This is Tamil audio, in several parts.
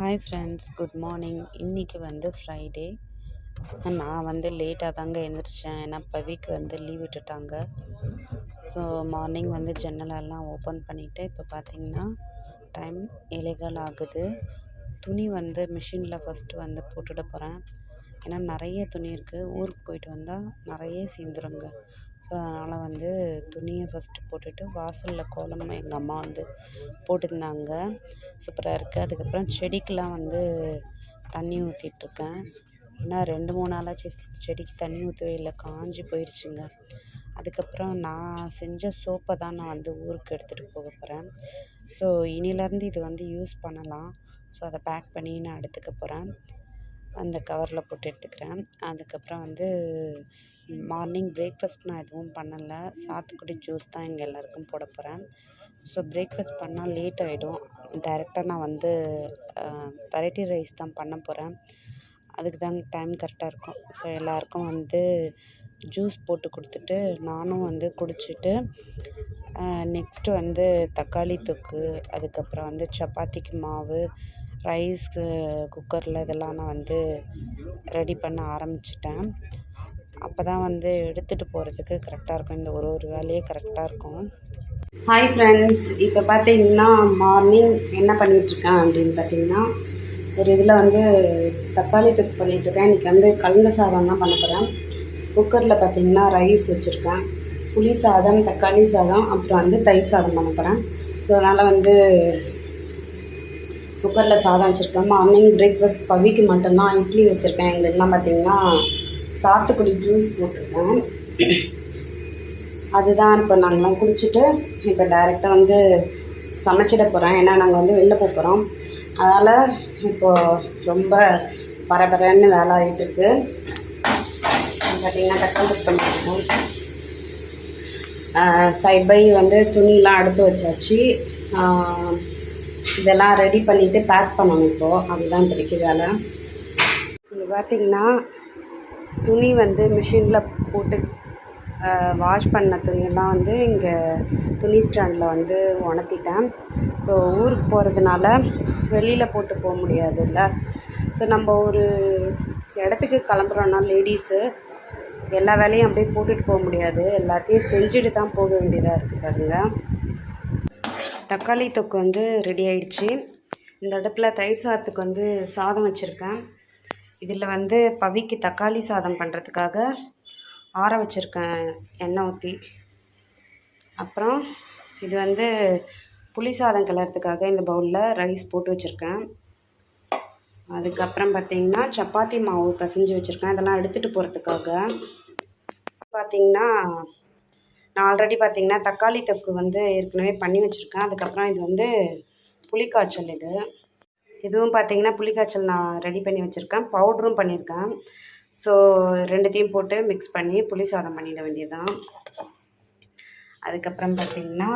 ஹாய் ஃப்ரெண்ட்ஸ் குட் மார்னிங் இன்றைக்கி வந்து ஃப்ரைடே நான் வந்து லேட்டாக தாங்க எழுந்திரிச்சேன் ஏன்னா பவிக்கு வந்து லீவ் விட்டுட்டாங்க. ஸோ மார்னிங் வந்து ஜன்னலெல்லாம் ஓப்பன் பண்ணிவிட்டு இப்போ பார்த்தீங்கன்னா டைம் ஏழைகள் ஆகுது. துணி வந்து மிஷினில் ஃபஸ்ட்டு வந்து போட்டுட போகிறேன் ஏன்னா நிறைய துணி இருக்குது ஊருக்கு போயிட்டு வந்தால் நிறைய சேர்ந்துருங்க. ஸோ அதனால் வந்து துணியை ஃபஸ்ட்டு போட்டுட்டு வாசலில் கோலம் எங்கள் அம்மா வந்து போட்டிருந்தாங்க. சூப்பராக இருக்குது அதுக்கப்புறம் செடிக்கெலாம் வந்து தண்ணி ஊற்றிட்ருக்கேன் ஏன்னா ரெண்டு மூணு நாளாக செடிக்கு தண்ணி ஊற்றவே இல்லை. காஞ்சி போயிடுச்சுங்க அதுக்கப்புறம் நான் செஞ்ச சோப்பை தான் நான் வந்து ஊருக்கு எடுத்துகிட்டு போக போகிறேன் ஸோ இனியிலேருந்து இது வந்து யூஸ் பண்ணலாம். ஸோ அதை பேக் பண்ணி நான் எடுத்துக்க போகிறேன் அந்த கவரில் போட்டு எடுத்துக்கிறேன். அதுக்கப்புறம் வந்து மார்னிங் பிரேக்ஃபாஸ்ட் நான் எதுவும் பண்ணலை. சாத்துக்குடி ஜூஸ் தான் இங்கே எல்லாருக்கும் போட போகிறேன் ஸோ பிரேக்ஃபாஸ்ட் பண்ணால் லேட் ஆகிடும் டைரெக்டாக நான் வந்து வெரைட்டி ரைஸ் தான் பண்ண போகிறேன் அதுக்கு தான் டைம் கரெக்டாக இருக்கும். ஸோ எல்லாருக்கும் வந்து ஜூஸ் போட்டு கொடுத்துட்டு நானும் வந்து குடிச்சிட்டு நெக்ஸ்ட்டு வந்து தக்காளி தொக்கு அதுக்கப்புறம் வந்து சப்பாத்திக்கு மாவு ரைஸ்க்கு குக்கரில் இதெல்லாம் நான் வந்து ரெடி பண்ண ஆரம்பிச்சிட்டேன். அப்போ தான் வந்து எடுத்துகிட்டு போகிறதுக்கு கரெக்டாக இருக்கும். இந்த ஒரு ஒரு வேலையே கரெக்டாக இருக்கும். ஹாய் ஃப்ரெண்ட்ஸ் இப்போ பார்த்தீங்கன்னா மார்னிங் என்ன பண்ணிகிட்ருக்கேன் அப்படின்னு பார்த்தீங்கன்னா ஒரு இதில் வந்து தக்காளி தொக்கு பண்ணிகிட்ருக்கேன் இன்றைக்கி வந்து கலந்த சாதம் தான் பண்ண போகிறேன் குக்கரில் பார்த்தீங்கன்னா ரைஸ் வச்சுருக்கேன். புளி சாதம் தக்காளி சாதம் அப்புறம் வந்து தயிர் சாதம் பண்ண போகிறேன் ஸோ அதனால் வந்து குக்கரில் சாதம் வச்சுருக்கேன் மார்னிங் பிரேக்ஃபாஸ்ட் பவிக்கு மட்டும்தான். இட்லி வச்சுருக்கேன். எங்களுக்குலாம் பார்த்திங்கன்னா சாத்துக்குடி ஜூஸ் போட்டிருக்கேன். அதுதான் இப்போ நாங்கள்லாம் குடிச்சிட்டு இப்போ டைரெக்டாக வந்து சமைச்சிட போகிறேன் ஏன்னா நாங்கள் வந்து வெளில போக போகிறோம் அதனால் இப்போது ரொம்ப பரபரன்னு வேலை ஆகிட்டுருக்கு பார்த்திங்கன்னா கட்டம் குக் பண்ணியிருக்கோம். சைட் பை வந்து துணிலாம் அடுத்து வச்சாச்சு. இதெல்லாம் ரெடி பண்ணிவிட்டு பேக் பண்ணணும் இப்போது அதுதான் பிடிக்க வேலை. இங்கே பார்த்திங்கன்னா துணி வந்து மிஷினில் போட்டு வாஷ் பண்ண துணியெல்லாம் வந்து இங்கே துணி ஸ்டாண்டில் வந்து உணர்த்திட்டேன் இப்போ ஊருக்கு போகிறதுனால வெளியில் போட்டு போக முடியாதுல்ல. ஸோ நம்ம ஒரு இடத்துக்கு கிளம்புறோன்னா லேடிஸு எல்லா வேலையும் அப்படியே போட்டுட்டு போக முடியாது. எல்லாத்தையும் செஞ்சுட்டு தான் போக வேண்டியதாக இருக்குது பாருங்கள் தக்காளி தொக்கு வந்து ரெடி ஆயிடுச்சு. இந்த அடுப்பில் தயிர் சாதத்துக்கு வந்து சாதம் வச்சுருக்கேன். இதில் வந்து பவிக்கு தக்காளி சாதம் பண்ணுறதுக்காக ஆற வச்சுருக்கேன் எண்ணெய் ஊற்றி அப்புறம் இது வந்து புளி சாதம் கிளறதுக்காக இந்த பவுலில் ரைஸ் போட்டு வச்சுருக்கேன். அதுக்கப்புறம் பார்த்திங்கன்னா சப்பாத்தி மாவு பிசைஞ்சு வச்சுருக்கேன். இதெல்லாம் எடுத்துகிட்டு போகிறதுக்காக பார்த்திங்கன்னா நான் ஆல்ரெடி பார்த்திங்கன்னா தக்காளி தொக்கு வந்து ஏற்கனவே பண்ணி வச்சுருக்கேன். அதுக்கப்புறம் இது வந்து புளிக்காய்ச்சல் இது. இதுவும் பார்த்திங்கன்னா புளிக்காய்ச்சல் நான் ரெடி பண்ணி வச்சுருக்கேன். பவுட்ரும் பண்ணியிருக்கேன் ஸோ ரெண்டுத்தையும் போட்டு மிக்ஸ் பண்ணி புளி சாதம் பண்ணிட வேண்டியதுதான். அதுக்கப்புறம் பார்த்திங்கன்னா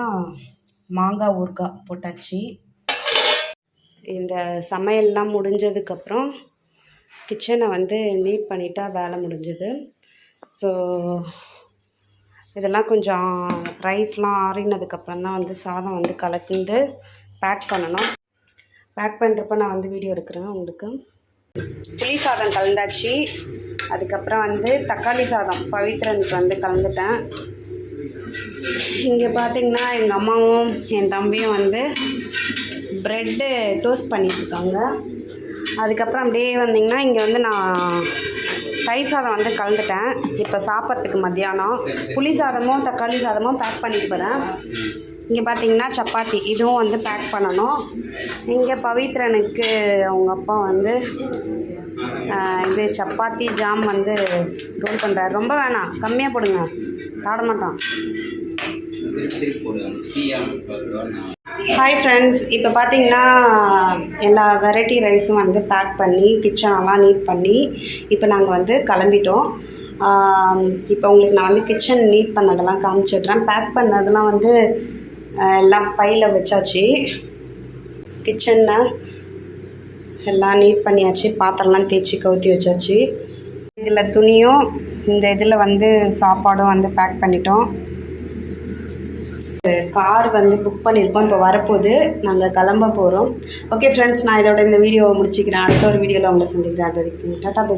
மாங்காய் ஊறுகாய் போட்டாச்சு. இந்த சமையல்லாம் முடிஞ்சதுக்கப்புறம் கிச்சனை வந்து நீட் பண்ணிட்டா வேலை முடிஞ்சுது. ஸோ இதெல்லாம் கொஞ்சம் ரைஸ்லாம் ஆறினதுக்கப்புறம் தான் வந்து சாதம் வந்து கலந்து பேக் பண்ணணும். பேக் பண்ணுறப்ப நான் வந்து வீடியோ எடுக்கிறேன் உங்களுக்கு. புளி சாதம் கலந்தாச்சு. அதுக்கப்புறம் வந்து தக்காளி சாதம் பவித்ரனுக்கு வந்து கலந்துட்டேன். இங்கே பார்த்திங்கன்னா எங்கள் அம்மாவும் என் தம்பியும் வந்து ப்ரெட்டு டோஸ்ட் பண்ணிட்டுருக்காங்க அதுக்கப்புறம் அப்படியே வந்திங்கன்னா இங்கே வந்து நான் தயிர் சாதம் வந்து கலந்துட்டேன். இப்போ சாப்பிட்றதுக்கு மத்தியானம். புளி சாதமும் தக்காளி சாதமும் பேக் பண்ணிட்டு போகிறேன் இங்கே பார்த்தீங்கன்னா சப்பாத்தி. இதுவும் வந்து பேக் பண்ணணும். இங்கே பவித்ரனுக்கு அவங்க அப்பா வந்து இது சப்பாத்தி ஜாம் வந்து ரோல் பண்ணுறாரு ரொம்ப வேணாம். கம்மியாக போடுங்க. தாட மாட்டான். ஹாய் ஃப்ரெண்ட்ஸ் இப்போ பார்த்தீங்கன்னா எல்லா வெரைட்டி ரைஸும் வந்து பேக் பண்ணி கிச்சனெல்லாம் நீட் பண்ணி இப்போ நாங்கள் வந்து கிளம்பிட்டோம். இப்போ உங்களுக்கு நான் வந்து கிச்சன் நீட் பண்ணதெல்லாம் காமிச்சிடுறேன் பேக் பண்ணதெல்லாம் வந்து எல்லாம் பையில் வச்சாச்சு. கிச்சனில் எல்லாம் நீட் பண்ணியாச்சு. பாத்திரம்லாம் தேய்ச்சி கவுத்தி வச்சாச்சு. இதில் துணியும் இந்த இதில் வந்து சாப்பாடும் வந்து பேக் பண்ணிட்டோம். கார் வந்து புக் பண்ணியிருக்கோம். இப்போ வரப்போகுது நாங்கள் கிளம்ப போகிறோம் ஓகே ஃப்ரெண்ட்ஸ் நான் இதோட இந்த வீடியோவை முடிச்சுக்கிறேன். அடுத்த ஒரு வீடியோவில் உங்களை சந்திக்கிறேன். அது வரைக்கும் டாட்டா பை